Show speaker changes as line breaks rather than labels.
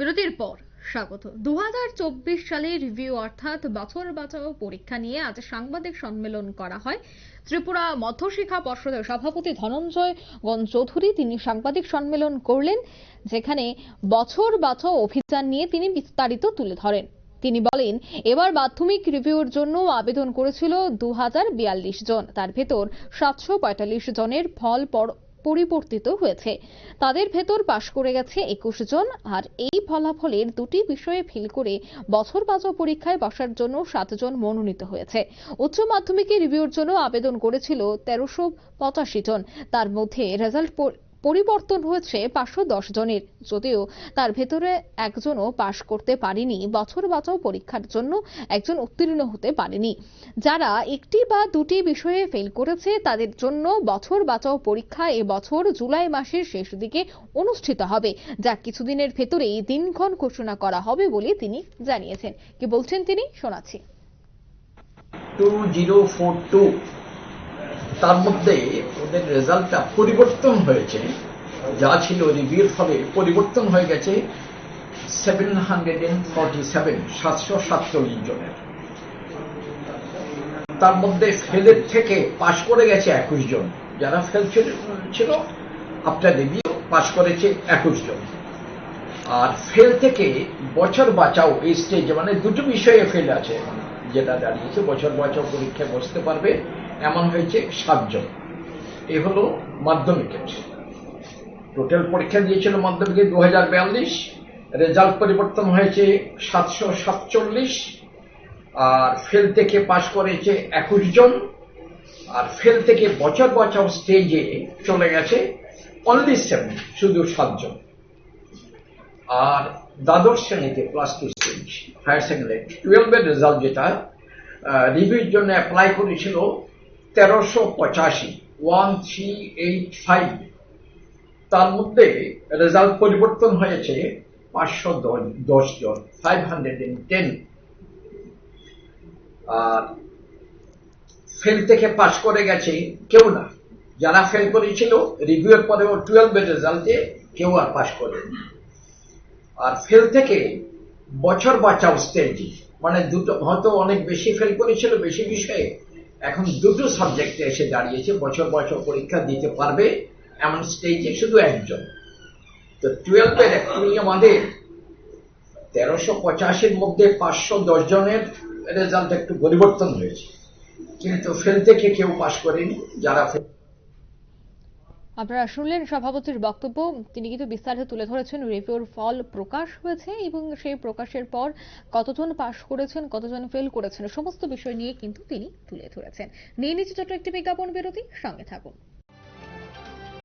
বিরতির পর স্বাগত। দু সালের রিভিউ অর্থাৎ বছর বাঁচাও পরীক্ষা নিয়ে আজ সাংবাদিক সম্মেলন করা হয়। ত্রিপুরা মধ্যশিক্ষা পর্ষদের সভাপতি ধনঞ্জয় গণ চৌধুরী তিনি সাংবাদিক সম্মেলন করলেন, যেখানে বছর বাঁচাও অভিযান নিয়ে তিনি বিস্তারিত তুলে ধরেন। তিনি বলেন, এবার মাধ্যমিক রিভিউর জন্য আবেদন করেছিল দু হাজার বিয়াল্লিশ জন। তার ভেতর সাতশো পঁয়তাল্লিশ জনের ফল পর- পরিবর্তিত হয়েছে। তাদের ভেতর পাশ করে গেছে একুশ জন, আর এই ফলাফলের দুটি বিষয়ে ফিল করে বছর বাজাও পরীক্ষায় বসার জন্য সাতজন মনোনীত হয়েছে। উচ্চ মাধ্যমিকে রিভিউর জন্য আবেদন করেছিল তেরোশো পঁচাশি জন। তার মধ্যে রেজাল্ট পরিবর্তন হয়েছে পাঁচশো দশ জনের। যদিও তার ভেতরে একজনও পাশ করতে পারেনি, বছর বাঁচাও পরীক্ষার জন্য একজন উত্তীর্ণ হতে পারেনি। যারা একটি বা দুটি বিষয়ে ফেল করেছে, তাদের জন্য বছর বাঁচাও পরীক্ষা এবছর জুলাই মাসের শেষ দিকে অনুষ্ঠিত হবে, যা কিছুদিনের ভেতরেই দিনক্ষণ ঘোষণা করা হবে বলে তিনি জানিয়েছেন। কি বলছেন তিনি? শোনাচ্ছি।
টু জিরো ফোর টু তার মধ্যে ওদের রেজাল্টটা পরিবর্তন হয়েছে। যা ছিল রিভিউর ফলে পরিবর্তন হয়ে গেছে seven hundred and forty seven সাতশো সাতচল্লিশ জনের। তার মধ্যে ফেলের থেকে পাশ করে গেছে একুশ জন। যারা ফেল ছিল আপনার রিভিউ পাশ করেছে একুশ জন। আর ফেল থেকে বছর বাঁচাও এই স্টেজে মানে দুটো বিষয়ে ফেল আছে। যেটা দাঁড়িয়েছে বছর বাঁচাও পরীক্ষায় বসতে পারবে। এমন হয়েছে সাতজন। এ হলো মাধ্যমিকের টোটাল পরীক্ষা দিয়েছিল মাধ্যমিকে দু হাজার বিয়াল্লিশ। রেজাল্ট পরিবর্তন হয়েছে সাতশো সাতচল্লিশ। আর ফেল থেকে পাশ করেছে একুশ জন আর ফেল থেকে বছর বছর স্টেজে চলে গেছে অনলি সেভেন শুধু সাতজন। আর দ্বাদশ শ্রেণীতে প্লাস টু হায়ার সেকেন্ডারি টুয়েলভের রেজাল্ট যেটা রিভিউর জন্য অ্যাপ্লাই করেছিল তেরোশো পঁচাশি ওয়ান থ্রি এইট ফাইভ তার মধ্যে রেজাল্ট পরিবর্তন হয়েছে পাঁচশো দশ জন ফাইভ হান্ড্রেড এন্ড টেন আর ফেল থেকে পাশ করে গেছে কেউ না। যারা ফেল করেছিল রিভিউর পরেও টুয়েলভের রেজাল্টে কেউ আর পাশ করেনি। আর ফেল থেকে বছর বাঁচাও স্টেজে মানে দুটো, হয়তো অনেক বেশি ফেল করেছিল, বেশি বিষয়ে। এখন দুটো সাবজেক্টে এসে দাঁড়িয়েছে, বছর বছর পরীক্ষা দিতে পারবে এমন স্টেজে শুধু একজন। তো টুয়েলভের এখনই আমাদের। তেরোশো পঁচাশির মধ্যে পাঁচশো দশ জনের রেজাল্ট একটু পরিবর্তন হয়েছে। কিন্তু ফেল থেকে কেউ পাশ করেনি, যারা
আপনারা শুনলেন সভাপতির বক্তব্য। তিনি কিন্তু বিস্তারিত তুলে ধরেছেন। রিভিউর ফল প্রকাশ হয়েছে এবং সেই প্রকাশের পর কতজন পাশ করেছেন, কতজন ফেল করেছেন, সমস্ত বিষয় নিয়ে কিন্তু তিনি তুলে ধরেছেন। নিয়ে নিচ্ছে ছোট্ট একটি বিজ্ঞাপন বিরতি। সঙ্গে থাকুন।